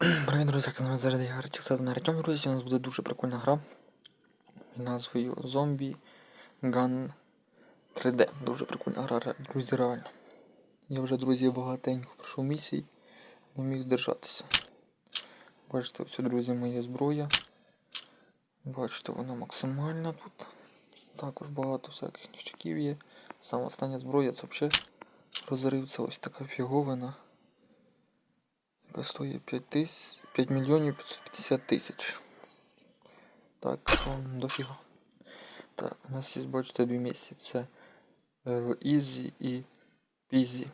Привіт, друзі, як канал зараз я Артів Сад на Артем, друзі, у нас буде дуже прикольна гра назвою Zombie Gun 3D. Дуже прикольна гра, друзі, реально. Я вже, друзі, багатенько пройшов місій, не міг здержатися. Бачите, ось, друзі, моя зброя. Бачите, вона максимальна тут. Також багато всяких ніштяків є. Сама остання зброя це взагалі розрив, це ось така фіговина стоїть 5, тисяч, 5 мільйонів 550 тисяч. Так, дофіга. Так, у нас є, бачите, дві місці. Це е, Easy і Peasy.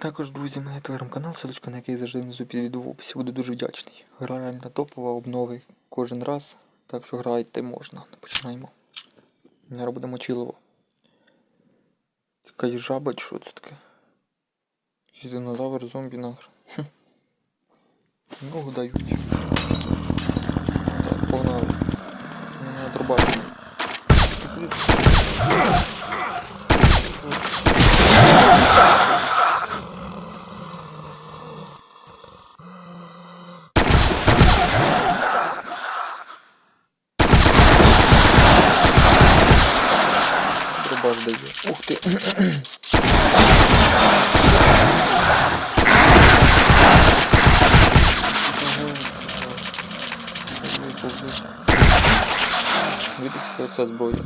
Також, друзі, мене телеграм-канал, ссылочка на який завжди внизу під відео в описі. Буду дуже вдячний. Гра реально топова, обнови кожен раз. Так що грайте можна. Починаємо. Зараз буде мочилово. Така жаба, що це таке? Якийсь динозавр, зомбі нахрен. Хм. Ногу дають. Так, погнали. Мене отрубати. Ух ти. Видите, процесс будет.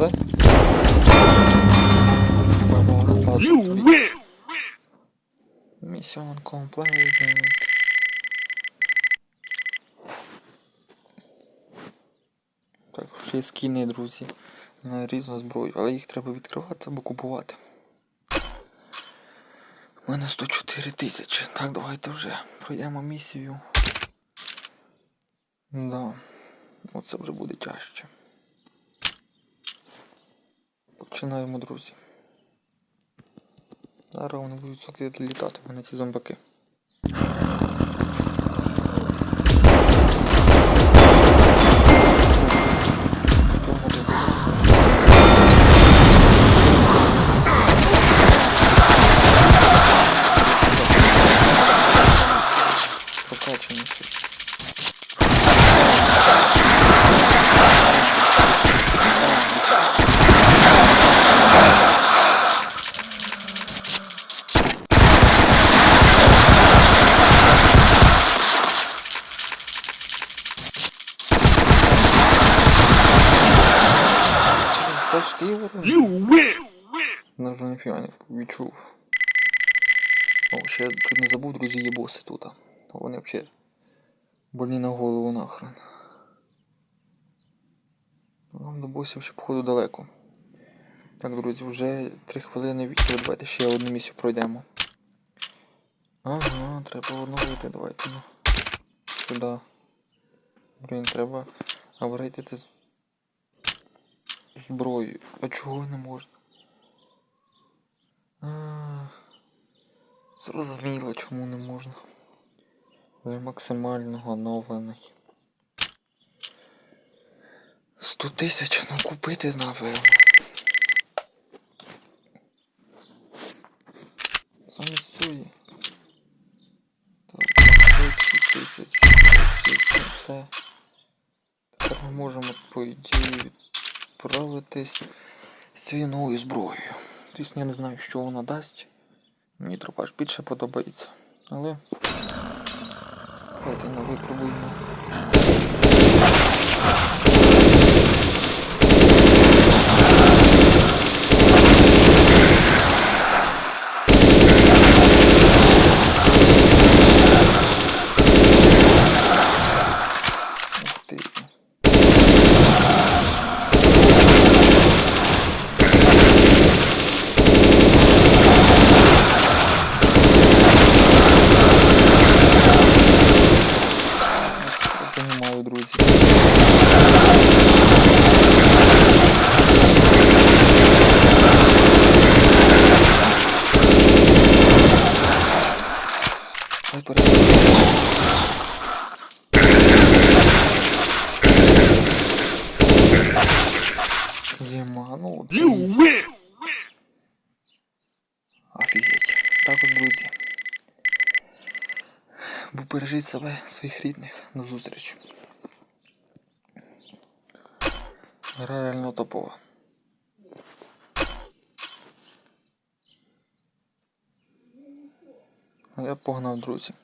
Все? Mission completed. Так, ще є скіни, друзі. На різну зброю, але їх треба відкривати або купувати. У мене 104 тисячі. Так, давайте вже пройдемо місію. Да. Оце вже буде тяжче. Починаємо, друзі. Зараз вони будуть сюди літати, мене ці зомбаки. Прокачані ніфіга не відчув. О, ще чуть не забув, друзі, є боси тут. Вони взагалі больні на голову нахрен. Нам до босів ще походу далеко. Так, друзі, вже 3 хвилини відео, давайте ще одну місію пройдемо. Ага, треба повернути, давайте. Сюди. Блін, треба апгрейдити зброю. А чого не можна? Зрозуміло, чому не можна. Але максимально оновлений. 100 тисяч, ну купити напевно. Замість цієї. Так, 6 тисяч, 6, все. Тепер ми можемо, по ідеї, відправитись з цією новою зброєю. Звісно, я не знаю, що вона дасть. Мені тропаж більше подобається. Але. Давайте ми випробуємо. Зима, ну Офігеть. Так от, друзі. Бо бережіть себе своих рідних на зустріч. Реально топово. Я погнав, друзі.